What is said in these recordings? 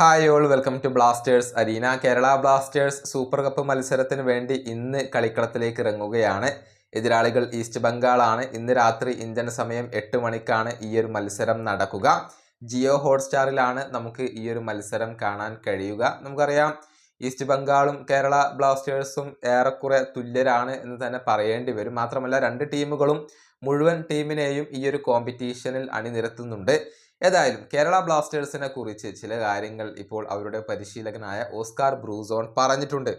Hi all welcome to Blasters arena Kerala Blasters super cup മത്സരത്തിന് വേണ്ടി ഇന്ന് കളിക്കളത്തിലേക്ക് ഇറങ്ങുകയാണ്. എതിരാളികൾ ഈസ്റ്റ് ബംഗാളാണ് ഇന്ന് രാത്രി ഇന്ത്യൻ സമയം എട്ട് മണിക്കാണ് ഈ ഒരു മത്സരം നടക്കുക. ജിയോ ഹോട്ട്സ്റ്റാറിലാണ് നമുക്ക് ഈ ഒരു മത്സരം കാണാൻ കഴിയുക. നമുക്കറിയാം ഈസ്റ്റ് ബംഗാളും കേരള ബ്ലാസ്റ്റേഴ്സും ഏറെക്കുറെ തുല്യരാണ് എന്ന് തന്നെ പറയേണ്ടി വരും. മാത്രമല്ല രണ്ട് ടീമുകളും മുഴുവൻ ടീമിനെയും ഈ ഒരു കോമ്പറ്റീഷനിൽ അണിനിരത്തുന്നുണ്ട്. ഏതായാലും കേരള ബ്ലാസ്റ്റേഴ്സിനെ കുറിച്ച് ചില കാര്യങ്ങൾ ഇപ്പോൾ അവരുടെ പരിശീലകനായ ഓസ്കാർ ബ്രൂസോൺ പറഞ്ഞിട്ടുണ്ട്.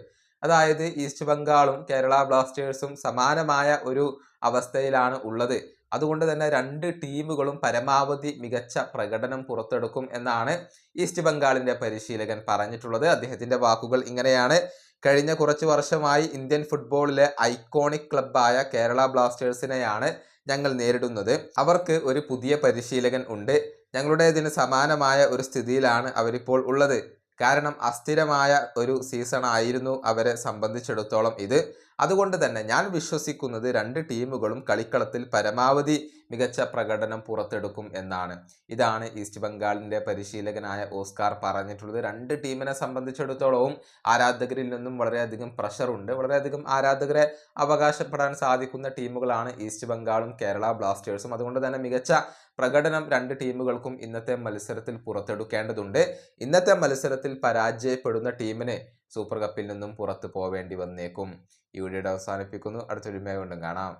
അതായത് ഈസ്റ്റ് ബംഗാളും കേരള ബ്ലാസ്റ്റേഴ്സും സമാനമായ ഒരു അവസ്ഥയിലാണ് ഉള്ളത്. അതുകൊണ്ട് തന്നെ രണ്ട് ടീമുകളും പരമാവധി മികച്ച പ്രകടനം പുറത്തെടുക്കും എന്നാണ് ഈസ്റ്റ് ബംഗാളിന്റെ പരിശീലകൻ പറഞ്ഞിട്ടുള്ളത്. അദ്ദേഹത്തിന്റെ വാക്കുകൾ ഇങ്ങനെയാണ്. കഴിഞ്ഞ കുറച്ച് വർഷമായി ഇന്ത്യൻ ഫുട്ബോളിലെ ഐക്കോണിക് ക്ലബായ കേരള ബ്ലാസ്റ്റേഴ്സിനെയാണ് ഞങ്ങൾ നേരിടുന്നത്. അവർക്ക് ഒരു പുതിയ പരിശീലകൻ ഉണ്ട്. ഞങ്ങളുടേതിന് സമാനമായ ഒരു സ്ഥിതിയിലാണ് അവരിപ്പോൾ ഉള്ളത്. കാരണം അസ്ഥിരമായ ഒരു സീസൺ ആയിരുന്നു അവരെ സംബന്ധിച്ചിടത്തോളം ഇത്. അതുകൊണ്ട് തന്നെ ഞാൻ വിശ്വസിക്കുന്നത് രണ്ട് ടീമുകളും കളിക്കളത്തിൽ പരമാവധി മികച്ച പ്രകടനം പുറത്തെടുക്കും എന്നാണ്. ഇതാണ് ഈസ്റ്റ് ബംഗാളിന്റെ പരിശീലകനായ ഓസ്കാർ പറഞ്ഞിട്ടുള്ളത്. രണ്ട് ടീമിനെ സംബന്ധിച്ചിടത്തോളവും ആരാധകരിൽ നിന്നും വളരെയധികം പ്രഷറുണ്ട്. വളരെയധികം ആരാധകരെ അവകാശപ്പെടാൻ സാധിക്കുന്ന ടീമുകളാണ് ഈസ്റ്റ് ബംഗാളും കേരള ബ്ലാസ്റ്റേഴ്സും. അതുകൊണ്ട് തന്നെ മികച്ച പ്രകടനം രണ്ട് ടീമുകൾക്കും ഇന്നത്തെ മത്സരത്തിൽ പുറത്തെടുക്കേണ്ടതുണ്ട്. ഇന്നത്തെ മത്സരത്തിൽ പരാജയപ്പെടുന്ന ടീമിനെ സൂപ്പർ കപ്പിൽ നിന്നും പുറത്തു പോവേണ്ടി വന്നേക്കും. ഈ വീഡിയോയുടെ അവസാനിപ്പിക്കുന്നു. അടുത്തൊരുമയുണ്ടും കാണാം.